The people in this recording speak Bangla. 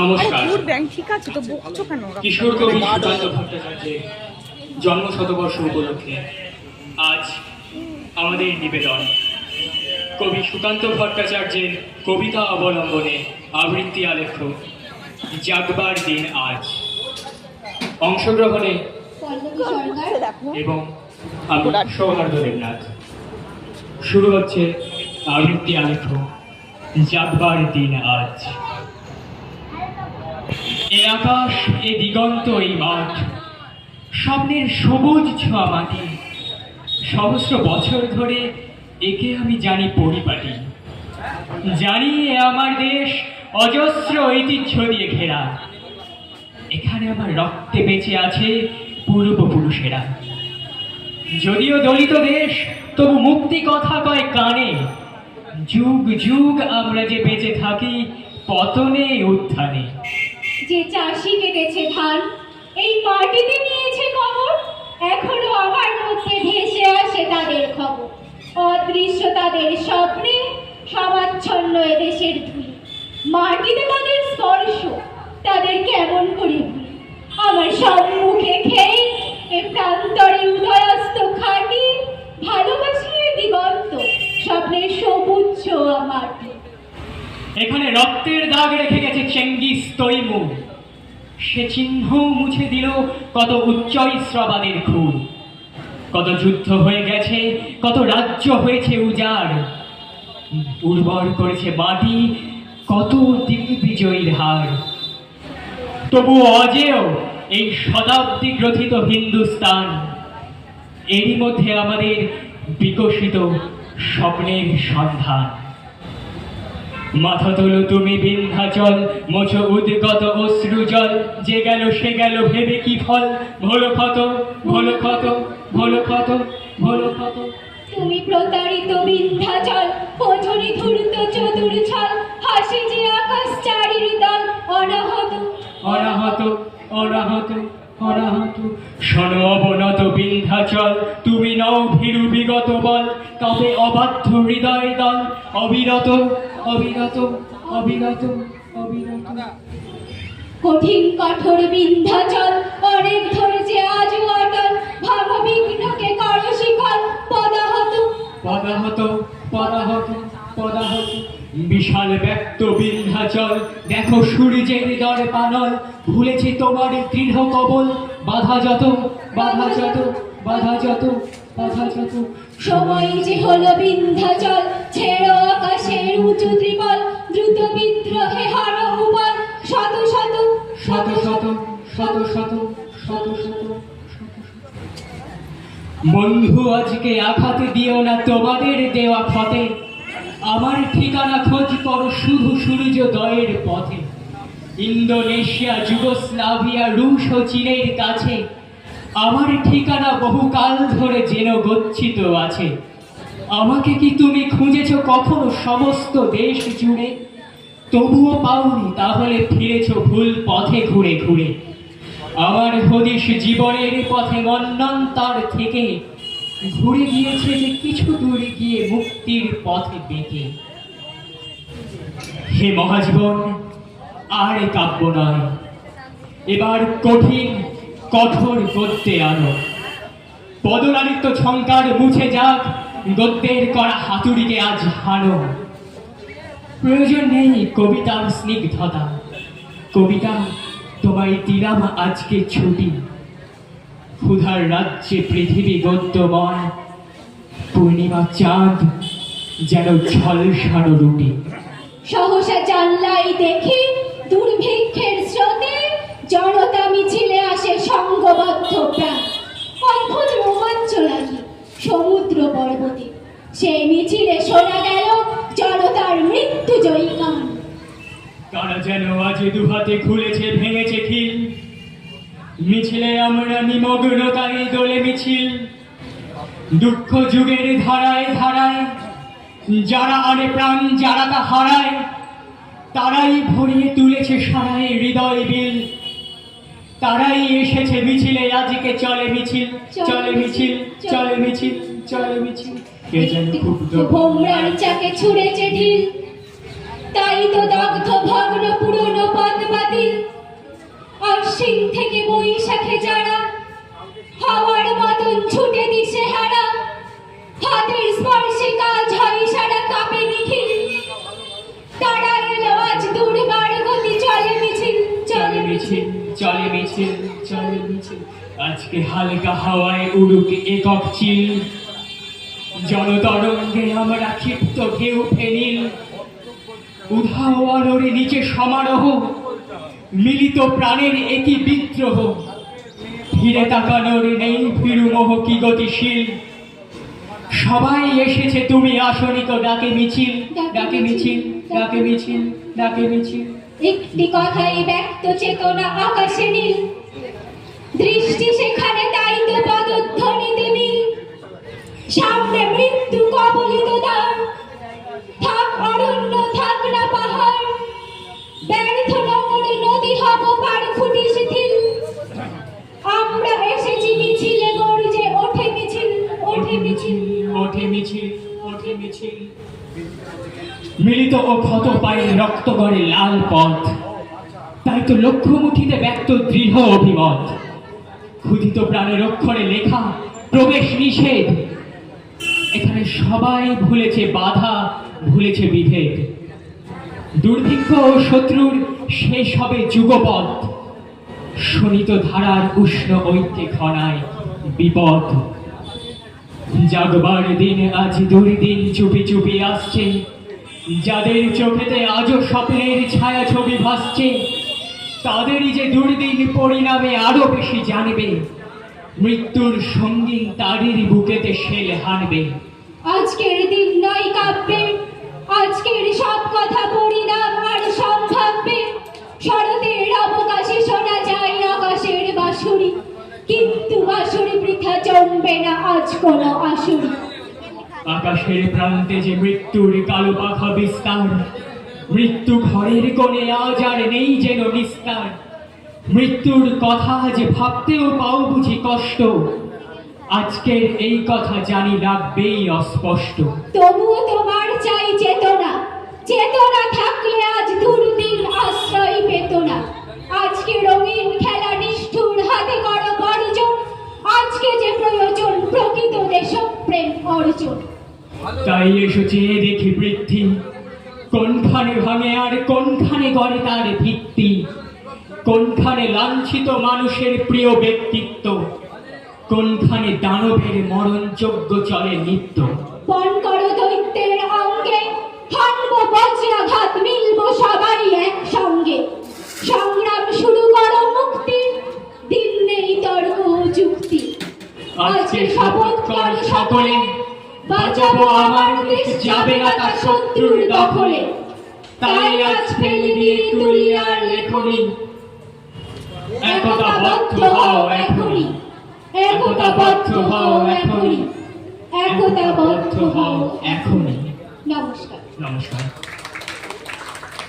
নমস্কার। আরে দূর ব্যাংক ঠিক আছে তো বকছো কেন? কিশোর কবি সুকান্ত ভট্টাচার্যের জন্ম শতবর্ষ উপলক্ষে আজ আমাদের নিবেদন। কবি সুকান্ত ভট্টাচার্যের কবিতা অবলম্বনে আবৃত্তি আলেখ্য জাগবার দিন আজ। অংশগ্রহণে এবং আমি সৌহার্দ্য দেবনাথ। শুরু হচ্ছে আবৃত্তি আলেখ্য জাগবার দিন আজ। এ আকাশ এ দিগন্ত এই মাঠ। স্বপ্নের সবুজ ছোঁয়া মাটি। সহস্র বছর ধরে একে আমি জানি পরিপাটি। জানি এ আমার দেশ অজস্র ঐতিহ্য দিয়ে ঘেরা। এখানে আমার রক্তে বেঁচে আছে পূর্বপুরুষেরা। যদিও দলিত দেশ, তবু মুক্তি কথা কয় কানে। যুগ যুগ আমরা যে বেঁচে থাকি, পতনে উত্থানে। যে চাষি কেটেছে ধান, এই মাটিতে নিয়েছে কবর, এখনও আমার মধ্যে ভেসে আসে তাদের খবর। অদৃশ্য তাদের স্বপ্নে, সমাচ্ছন্ন এদেশের ধুলি। মাটিতে তাদের স্পর্শ, তাদের কেমন করে আমার সম্মুখে খেয়ে এ প্রান্তরে উদয়াস্ত খাটি, ভালোবাসিয়ে দিগন্ত স্বপ্নের সবুজ মাটি। এখানে রক্তের দাগ রেখে গেছে চেঙ্গিস তৈমুর। সে চিহ্ন মুছে দিল কত উচ্চৈশ্রবাদের খুন। কত যুদ্ধ হয়ে গেছে, কত রাজ্য হয়েছে উজাড়। উর্বর করেছে মাটি, কত দিগ্বিজয়ীর হার তবু অজেয় এই শতাব্দী গ্রথিত হিন্দুস্তান। এরই মধ্যে আমাদের বিকশিত স্বপ্নের সন্ধান। মাথা তোলো তুমি বিন্ধ্যাচল মোছো উদ্গত অশ্রুজল যে গেল সে গেল ভেবে কি ফল? ভোলো ক্ষত ভোলো ক্ষত ভোলো ক্ষত ভোলো ক্ষত। তুমি প্রতারিত বিন্ধ্যাচল পঠনি ধূর্ত চতুর ছল হাসি যে আকাশ চারির দল অনাহত। অনাহত অনাহত অনাহত। বিগত বল তবে অবাধ্য হৃদয় দল। অবিরত অবিরত অবিরত অবিরত। কঠিন কঠোর বিন্ধ্যাচল অনেক ধৈর্যে আজও অটল ভাব বিঘ্নকে করো শিকল পদাহত। পদাহত পদাহত পদাহত। বিশাল ব্যক্ত বিন্ধ্যাচল দেখো সূর্যের দরে পানল ভুলেছে তোমার দৃঢ় কবল। বাধা যত বাধা যত বাধা যত সময় যে হলো আকাশের উঁচু ত্রিপল, দ্রুত বিদ্রোহে হর উপল শত শত শত শত শত শত শত শত বন্ধু, আজকে আঘাত দিও না তোমাদের দেওয়া ফতে আমার ঠিকানা খোঁজ করো শুধু সূর্যোদয়ের পথে। ইন্দোনেশিয়া, যুগোস্লাভিয়া, রুশ ও চীনের কাছে। আমার ঠিকানা বহুকাল ধরে যেন গচ্ছিত আছে। আমাকে কি তুমি খুঁজেছ কখনো সমস্ত দেশ জুড়ে? তবুও পাওনি, তাহলে ফিরেছ ভুল পথে ঘুরে ঘুরে। আমার হদিশ জীবনের পথে মন্নন্তর থেকে। ঘুরে গিয়েছে যে কিছু দূরে গিয়ে মুক্তির পথে বেঁকে। হে মহাজীবন, আর কাব্য নয়। এবার কঠিন কঠোর গদ্যে আনো। পদলালিত ছঙ্কার মুছে যাক, গদ্যের করা হাতুড়িকে আজ হানো। প্রয়োজন নেই কবিতার স্নিগ্ধতা। কবিতা, তোমায় দিলাম আজকে ছুটি। ক্ষুধার রাজ্যে পৃথিবী গদ্যময়। পূর্ণিমা চাঁদ যেন ঝলসানো রুটি। সহসা জানলাই দেখি যেন আজ দুহাতে খুলেছে ভেঙেছে খিল। মিছিলে আমরা নিমগ্ন দোলে মিছিল। দুঃখ যুগের ধারায় ধারায় যারা আনে প্রাণ যারা তা হারায় তারাই ভরিয়ে তুলেছে সারায় হৃদয় বিল। তারাই এসেছে মিছিলে আজকে চলে মিছিল চলে মিছিল চলে মিছিল চলে মিছিল। কে যেন ক্ষুব্ধ ভোমরার চাকে ছুঁড়েছে ঢিল। তাই তো দগ্ধ ভগ্ন পুরনো পদ বাতিল আশ্বিন থেকে বৈশাখে যারা হাওয়ার মতন ছুটে দিশে হারা, হাতের স্পর্শে কাজ হয় সারা কাপে নিখিল তারা এলো আজ দুর্বার গতি, চলে মিছিল চলে মিছিল চলে মিছিল চলে মিছিল। আজকে হালকা হাওয়ায় উড়ুক একক চিল। জনতরঙ্গে আমরা ক্ষিপ্ত ঢেউ ফেনিল। উধাও নিচে সমারোহ, মিলিত প্রাণের একই বিদ্রোহ। ফিরে তাকানোর নেই ফিরুমোহ কি গতিশীল। সবাই এসেছে, তুমি আসনি তো ডাকে মিছিল ডাকে মিছিল ডাকে মিছিল ডাকে মিছিল। একটি কথাই ব্যক্ত চেতনা আকাশে নীল। দৃষ্টি সেখানে মিলিত ও ক্ষত পায়ে রক্ত গড়ে লাল পথ। তাই তো লক্ষ্যমুখীতে ব্যক্ত দৃঢ় অভিমত। ক্ষুধিত প্রাণের অক্ষরে লেখা প্রবেশ নিষেধ। এখানে সবাই ভুলেছে বাধা, ভুলেছে বিভেদ। দুর্ভিক্ষ ও শত্রুর শেষ হবে যুগপথ। শোণিত ধারার উষ্ণ ঐক্যে ঘনায় বিপদ। জাগবার দিন আজ দুর্দিন চুপি চুপি আসছে। যাদের চোখেতে আজও স্বপ্নের ছায়া ছবি ভাসছে, তাদেরই যে দুর্দিন পরিণামে আরও বেশি জানবে। মৃত্যুর সঙ্গীন তাদেরই বুকেতে শেল হানবে। আজকের দিন নয় কাব্যে, আজকের সব কথা পরিণাম আর সম্ভাব্যে। শরতের অবকাশে শোনা যায় আকাশের বাঁশুরি, কিন্তু বৃথা জমবে না আজ কোনো আসুন আকাশের প্রান্তে যে মৃত্যুর কালো পাখা বিস্তার মৃত্যু ঘরের কোণে আজ আর নেই যেন নিস্তার। মৃত্যুর কথা যে ভাবতেও পাও বুঝি কষ্ট। আজকের এই কথা জানি লাগবেই অস্পষ্ট। তবুও তোমার চাই চেতনা চেতনা থাকলে আজ দুর্দিন আশ্রয় পেত না আজকে রঙিন খেলা নিষ্ঠুর হাতে করো বর্জন আজকে যে প্রয়োজন প্রকৃত দেশপ্রেম অর্জন তাই এসো চেয়ে দেখি বৃদ্ধি কোনখানে ভাঙে আর কোনখানে গড়ে তার ভিত্তি। কোনখানে লাঞ্ছিত মানুষের প্রিয় ব্যক্তিত্ব। কোনখানে দানবের মরণযোগ্য চলে নিত্য। বন করো দৈত্যের অঙ্গে হানব বজ্রাঘাত মিলব সবাই একসঙ্গে। সংগ্রাম শুরু করো মুক্তি দিন নেই তর্ক ও যুক্তি। আজকে শপথ কর সকলে। আমার দেশ যাবে না তার শত্রুর দখলে। তাই আজ ফেলে দিয়ে তুলি আর লেখনি একতাবদ্ধ হও এখনই একতাবদ্ধ হও এখনই একতাবদ্ধ হও এখনই নমস্কার। নমস্কার।